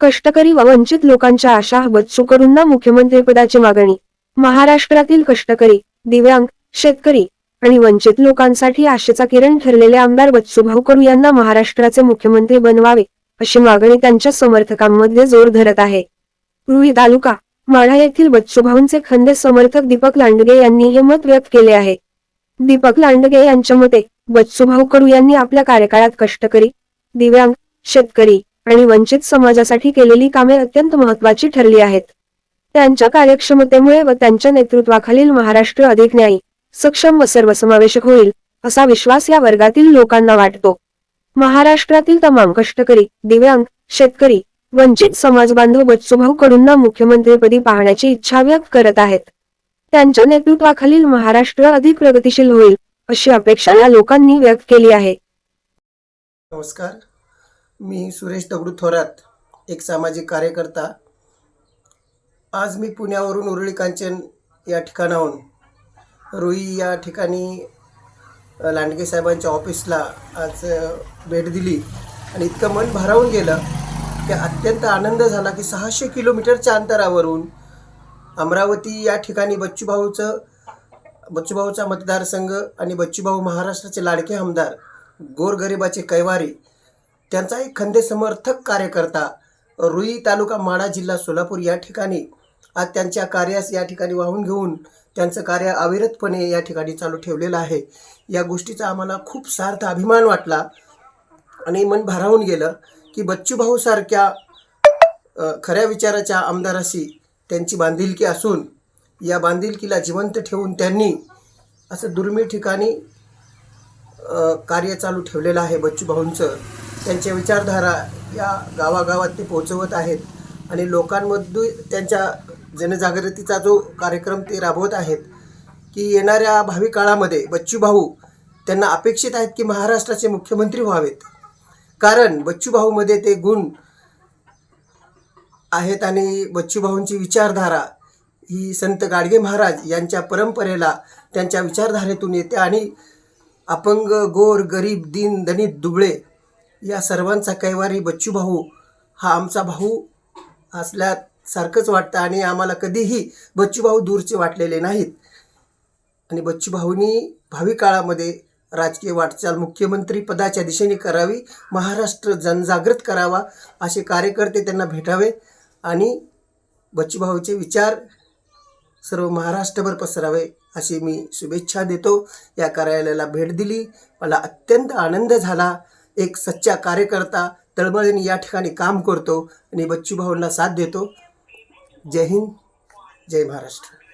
कष्टकरी व वंचित लोकांच्या आशा बच्चूकडूंना मुख्यमंत्रीपदाची मागणी. महाराष्ट्रातील कष्टकरी दिव्यांग शेतकरी आणि वंचित लोकांसाठी आशेचा किरण ठरलेले आमदार बच्चूभाऊ कडू यांना महाराष्ट्राचे मुख्यमंत्री बनवावे अशी मागणी त्यांच्या समर्थकांमध्ये जोर धरत आहे. रुई तालुका माढा येथील बच्चूभाऊंचे खंदे समर्थक दीपक लांडगे यांनी हे मत व्यक्त केले आहे. दीपक लांडगे यांच्या मते बच्चूभाऊ कडू यांनी आपल्या कार्यकाळात कष्टकरी दिव्यांग शेतकरी आणि वंचित समाजासाठी केलेली कामे अत्यंत महत्वाची ठरली आहेत. त्यांच्या कार्यक्षमतेमुळे व त्यांच्या नेतृत्वाखालील महाराष्ट्र अधिक न्यायी सक्षम व सर्वसमावेशक होईल असा विश्वास या वर्गातील लोकांना वाटतो. महाराष्ट्रातील तमाम कष्टकरी दिव्यांग शेतकरी वंचित समाज बांधव बच्चूभाऊ कडूंना मुख्यमंत्रीपदी पाहण्याची इच्छा व्यक्त करत आहेत. त्यांच्या नेतृत्वाखालील महाराष्ट्र अधिक प्रगतिशील होईल अशी अपेक्षा या लोकांनी व्यक्त केली आहे. नमस्कार. मी सुरेश दगडू थोरात एक सामाजिक कार्यकर्ता. आज मी पुण्यावरून उरळी कांचन या ठिकाणाहून रुई या ठिकाणी लांडगे साहेबांच्या ऑफिसला आज भेट दिली. आणि इतकं मन भारावून गेलं की अत्यंत आनंद झाला की सहाशे किलोमीटरच्या अंतरावरून अमरावती या ठिकाणी बच्चूभाऊचं बच्चूभाऊचा मतदारसंघ आणि बच्चूभाऊ महाराष्ट्राचे लाडके आमदार गोरगरिबाचे कैवारी त्यांचा एक खंदे समर्थक कार्यकर्ता. रुई तालुका माडा जिल्हा सोलापूर या ठिकाणी आज त्यांच्या कार्यास या ठिकाणी वाहून घेऊन त्यांचं कार्य अविरतपणे या ठिकाणी चालू ठेवलेलं आहे. या गोष्टीचा आम्हाला खूप सार्थ अभिमान वाटला आणि मन भारावून गेलं की बच्चूभाऊसारख्या भाऊसारख्या खऱ्या विचाराच्या आमदाराशी त्यांची बांधिलकी असून या बांधिलकीला जिवंत ठेवून त्यांनी असं दुर्मिळ ठिकाणी कार्य चालू ठेवलेलं आहे बच्चूभाऊंचं. त्यांच्या विचारधारा या गावागावात ते पोचवत आहेत आणि लोकांमध्ये त्यांच्या जनजागृतीचा जो कार्यक्रम ते राबवत आहेत की येणाऱ्या भावी काळामध्ये बच्चूभाऊ त्यांना अपेक्षित आहेत की महाराष्ट्राचे मुख्यमंत्री व्हावेत. कारण बच्चूभाऊमध्ये ते गुण आहेत आणि बच्चूभाऊंची विचारधारा ही संत गाडगे महाराज यांच्या परंपरेला त्यांच्या विचारधारेतून येते आणि अपंग गोर गरीब दीन दलित दुबळे या सर्वांचा कैवारी बच्चूभाऊ हा आमचा भाऊ असल्यासारखंच वाटतं आणि आम्हाला कधीही बच्चूभाऊ दूरचे वाटलेले नाहीत. आणि बच्चूभाऊंनी भावी काळामध्ये राजकीय वाटचाल मुख्यमंत्री पदाच्या दिशेने करावी महाराष्ट्र जनजागृत करावा असे कार्यकर्ते त्यांना भेटावे आणि बच्चूभाऊचे विचार सर्व महाराष्ट्रभर पसरावे अशी मी शुभेच्छा देतो. या कार्यालयाला भेट दिली. मला अत्यंत आनंद झाला. एक सच्चा कार्यकर्ता तळमळीने या ठिकाणी काम करतो आणि बच्चूभाऊंना साथ देतो. जय हिंद जय महाराष्ट्र.